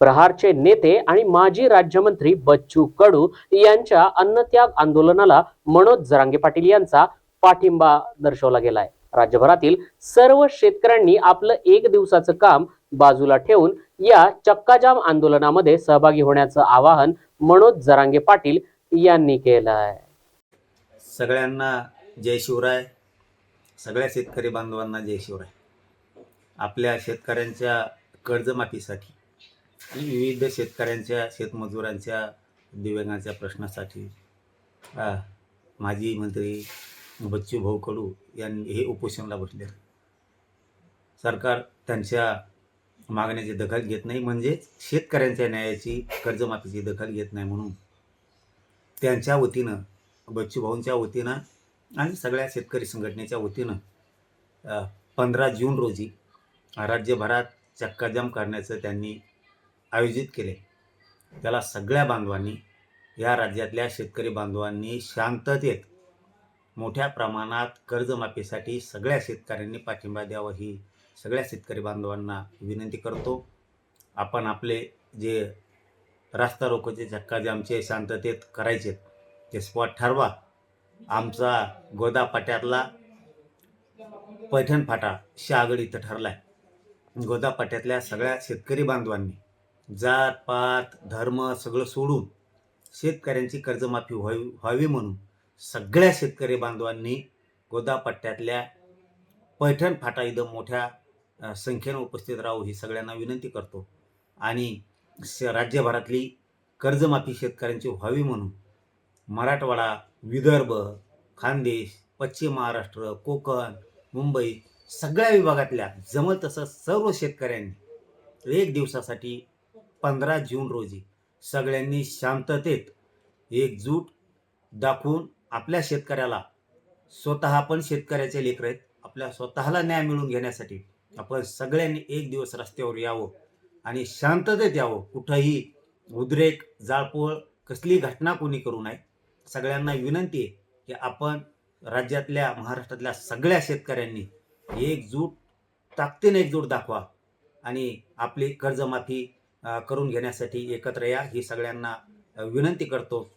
प्रहारचे नेते आणि माजी राज्यमंत्री बच्चू कडू यांच्या अन्नत्याग आंदोलनाला मनोज जरांगे पाटील यांचा पाठिंबा दर्शवला गेलाय. राज्यभरातील सर्व शेतकऱ्यांनी आपलं एक दिवसाचं काम बाजूला ठेवून या चक्काजाम आंदोलनामध्ये सहभागी होण्याचं आवाहन मनोज जरांगे पाटील यांनी केलं आहे सगळ्यांना जय शिवराय. सगळ्या शेतकरी बांधवांना जय शिवराय. आपल्या शेतकऱ्यांच्या कर्जमाफीसाठी विविध शेतकऱ्यांच्या शेतमजुरांच्या दिव्यांगांच्या प्रश्नासाठी माजी मंत्री बच्चू भाऊ कडू यांनी हे उपोषणला बसले. सरकार त्यांच्या मागण्याची दखल घेत नाही म्हणजेच शेतकऱ्यांच्या न्यायाची कर्जमाफीची दखल घेत नाही म्हणून त्यांच्या वतीनं बच्चू भाऊंच्या वतीनं आणि सगळ्या शेतकरी संघटनेच्या वतीनं पंधरा जून रोजी राज्यभरात चक्काजाम करण्याचं त्यांनी आयोजित केले. त्याला सगळ्या बांधवांनी या राज्यातल्या शेतकरी बांधवांनी शांततेत मोठ्या प्रमाणात कर्जमाफीसाठी सगळ्या शेतकऱ्यांनी पाठिंबा द्यावा ही सगळ्या शेतकरी बांधवांना विनंती करतो. आपण आपले जे रास्ता रोकोचे आमचे शांततेत करायचे ते स्पॉट ठरवा. आमचा गोदा पाट्यातला पैठण फाटा शहागड इथं ठरला आहे गोदा पाट्यातल्या सगळ्या शेतकरी बांधवांनी जात पात धर्म सगळं सोडून शेतकऱ्यांची कर्जमाफी व्हावी व्हावी म्हणून सगळ्या शेतकरी बांधवांनी गोदापट्ट्यातल्या पैठण फाटा इथं मोठ्या संख्येनं उपस्थित राहू ही सगळ्यांना विनंती करतो. आणि श राज्यभरातली कर्जमाफी शेतकऱ्यांची व्हावी म्हणून मराठवाडा विदर्भ खानदेश पश्चिम महाराष्ट्र कोकण मुंबई सगळ्या विभागातल्या जमल तसं सर्व शेतकऱ्यांनी एक दिवसासाठी पंधरा जून रोजी सगळ्यांनी शांततेत एकजूट दाखवून आपल्या शेतकऱ्याला स्वतः पण शेतकऱ्याचे लेकर आहेत. आपल्या स्वतःला न्याय मिळवून घेण्यासाठी आपण सगळ्यांनी एक दिवस रस्त्यावर यावं आणि शांततेत यावं. कुठंही उद्रेक जाळपोळ कसली घटना कोणी करू नये. सगळ्यांना विनंती आहे की आपण राज्यातल्या महाराष्ट्रातल्या सगळ्या शेतकऱ्यांनी एकजूट ताकदीने एकजूट दाखवा आणि आपली कर्जमाफी करून घेण्यासाठी एकत्र या ही सगळ्यांना विनंती करतो.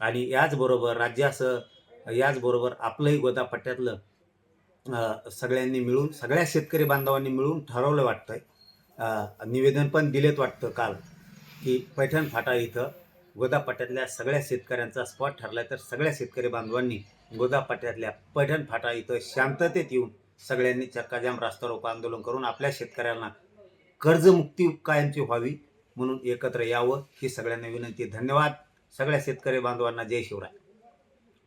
आणि याचबरोबर राज्यासह याचबरोबर आपलंही गोदापट्ट्यातलं सगळ्यांनी मिळून सगळ्या शेतकरी बांधवांनी मिळून ठरवलं वाटतंय. निवेदन पण दिलेत वाटतं काल की पैठण फाटा इथं गोदापट्ट्यातल्या सगळ्या शेतकऱ्यांचा स्पॉट ठरलाय तर सगळ्या शेतकरी बांधवांनी गोदापट्ट्यातल्या पैठण फाटा इथं शांततेत येऊन सगळ्यांनी चक्काजाम रास्ता रोको आंदोलन करून आपल्या शेतकऱ्यांना कर्जमुक्ती कायमची व्हावी म्हणून एकत्र यावं ही सगळ्यांना विनंती धन्यवाद. सगळ्या शेतकरी बांधवांना जय शिवराय.